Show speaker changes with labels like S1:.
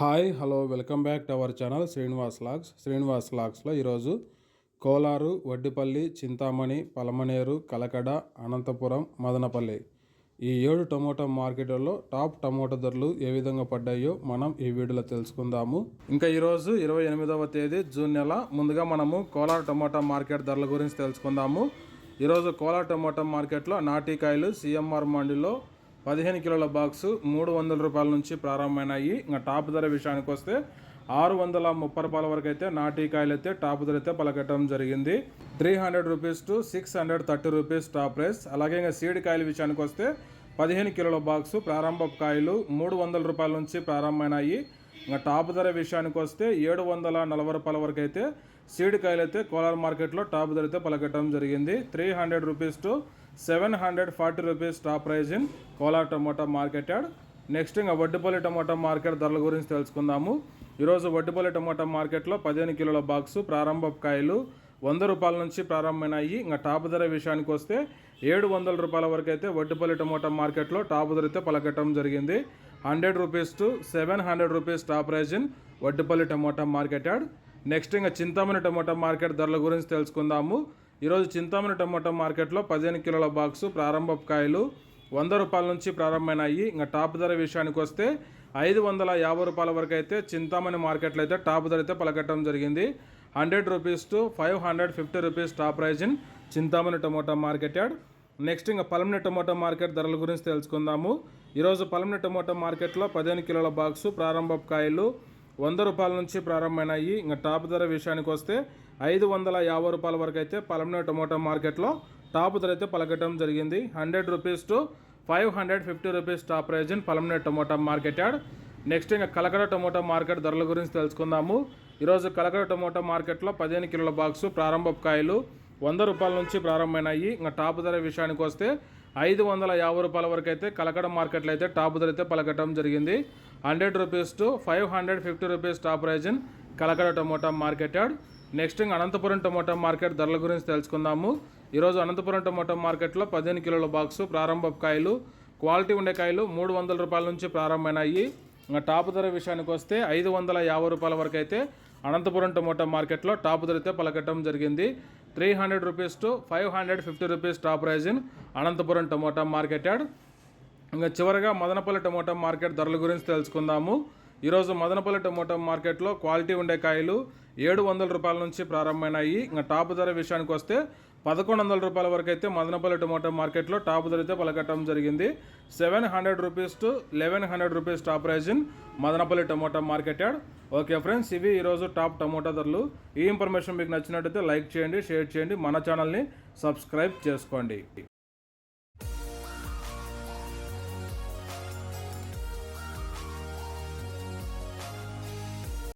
S1: Hi hello welcome back to our channel Srinivas logs. Srinivas లాగ్స్లో ఈరోజు కోలారు వడ్డిపల్లి చింతామణి పలమనేరు కలకడ అనంతపురం మదనపల్లి ఈ ఏడు tomato మార్కెట్లలో టాప్ టమోటా ధరలు ఏ విధంగా పడ్డాయో మనం ఈ వీడియోలో తెలుసుకుందాము. ఇంకా ఈరోజు ఇరవై ఎనిమిదవ తేదీ జూన్ నెల. ముందుగా మనము కోలార్ టమోటా మార్కెట్ ధరల గురించి తెలుసుకుందాము. ఈరోజు కోలార్ టమోటా మార్కెట్లో నాటికాయలు సిఎంఆర్ మండిలో పదిహేను కిలోల బాక్సు మూడు వందల రూపాయల నుంచి ప్రారంభమైనాయి. ఇంకా టాప్ ధర విషయానికి వస్తే ఆరు వందల ముప్పై రూపాయల వరకు అయితే నాటికాయలు అయితే టాప్ ధర అయితే పలకటం జరిగింది. Three hundred rupees to six hundred thirty rupees top price అలాగే ఇంకా సీడ్ కాయల విషయానికి వస్తే పదిహేను కిలోల బాక్సు ప్రారంభ కాయలు మూడు వందల రూపాయల నుంచి ప్రారంభమైనాయి. ఇంకా టాప్ ధర విషయానికి వస్తే ఏడు వందల నలభై రూపాయల వరకు అయితే సీడ్ కాయలు అయితే కోలార్ మార్కెట్లో టాప్ ధర అయితే పలకటం జరిగింది. Three hundred rupees to seven hundred forty rupees top price in Kolar tomato market yard next ఇంకా వడ్డిపల్లి టమోటా మార్కెట్ ధరల గురించి తెలుసుకుందాము. ఈరోజు వడ్డిపల్లి టమోటా మార్కెట్లో పదిహేను కిలోల బాక్సు ప్రారంభ కాయలు వంద రూపాయల నుంచి ప్రారంభమైనాయి. ఇంకా టాప్ ధర విషయానికి వస్తే ఏడు వందల రూపాయల వరకు అయితే వడ్డిపల్లి టమోటా మార్కెట్లో టాప్ ధర అయితే పలకటం జరిగింది. Hundred rupees to seven hundred rupees top price in Vaddipalli tomato market yard next ఇంకా చింతామణి టమోటా మార్కెట్ ధరల గురించి తెలుసుకుందాము. ఈరోజు చింతామణి టమోటా మార్కెట్లో పదిహేను కిలోల బాక్సు ప్రారంభ కాయలు వంద రూపాయల నుంచి ప్రారంభమైనాయి. ఇంకా టాప్ ధర విషయానికి వస్తే ఐదు వందల యాభై రూపాయల వరకు అయితే చింతామణి మార్కెట్లో అయితే టాప్ ధర అయితే పలకట్టడం జరిగింది. Hundred rupees to five hundred fifty rupees top price in Chintamani tomato market yard next ఇంకా పలమని టమోటా మార్కెట్ ధరల గురించి తెలుసుకుందాము. ఈరోజు పలమని టమోటా మార్కెట్లో పదిహేను కిలోల బాక్సు ప్రారంభ కాయలు వంద రూపాయల నుంచి ప్రారంభమైనాయి. ఇంకా టాప్ ధర విషయానికి వస్తే ఐదు వందల యాభై రూపాయల వరకు అయితే పలమనే టమోటా మార్కెట్లో టాప్ ధర అయితే పలకటం జరిగింది. Hundred rupees to five hundred fifty rupees top price in Palamaner tomato market yard next ఇంకా కలకడ టమోటా మార్కెట్ ధరల గురించి తెలుసుకుందాము. ఈరోజు కలకడ టమోటా మార్కెట్లో పదిహేను కిలోల బాక్సు ప్రారంభ కాయలు వంద రూపాయల నుంచి ప్రారంభమైనాయి. ఇంకా టాప్ ధర విషయానికి వస్తే ఐదు వందల యాభై రూపాయల వరకు అయితే కలకడ మార్కెట్లో అయితే టాప్ ధర అయితే పలకటం జరిగింది. Hundred rupees to five hundred fifty rupees top price in Kalakada tomato market yard. Next ఇంకా అనంతపురం టమోటా మార్కెట్ ధరల గురించి తెలుసుకుందాము. ఈరోజు అనంతపురం టమోటా మార్కెట్లో పదిహేను కిలోల బాక్సు ప్రారంభ కాయలు క్వాలిటీ ఉండే కాయలు మూడు వందల రూపాయల నుంచి ప్రారంభమైనాయి. ఇంకా టాప్ ధర విషయానికి వస్తే ఐదు వందల యాభై రూపాయల వరకు అయితే అనంతపురం టమోటా మార్కెట్లో టాప్ ధర అయితే పలకటం జరిగింది. Three hundred rupees to five hundred fifty rupees top price in Anantapuram tomato market yard ఇంకా చివరగా మదనపల్లి టమోటా మార్కెట్ ధరల గురించి తెలుసుకుందాము. ఈరోజు మదనపల్లి టమోటా మార్కెట్లో క్వాలిటీ ఉండే కాయలు ఏడు వందల రూపాయల నుంచి ప్రారంభమైనాయి. ఇంకా టాప్ ధర విషయానికి వస్తే పదకొండు వందల రూపాయల వరకు అయితే మదనపల్లి టొమాటో మార్కెట్లో టాప్ ధర అయితే పలకట్టడం జరిగింది. Seven hundred rupees to eleven hundred rupees top price in Madanapalle tomato market yard. Okay friends ఇవి ఈరోజు టాప్ టమోటా ధరలు. ఈ ఇన్ఫర్మేషన్ మీకు నచ్చినట్టయితే లైక్ చేయండి షేర్ చేయండి. మన ఛానల్ని సబ్స్క్రైబ్ చేసుకోండి.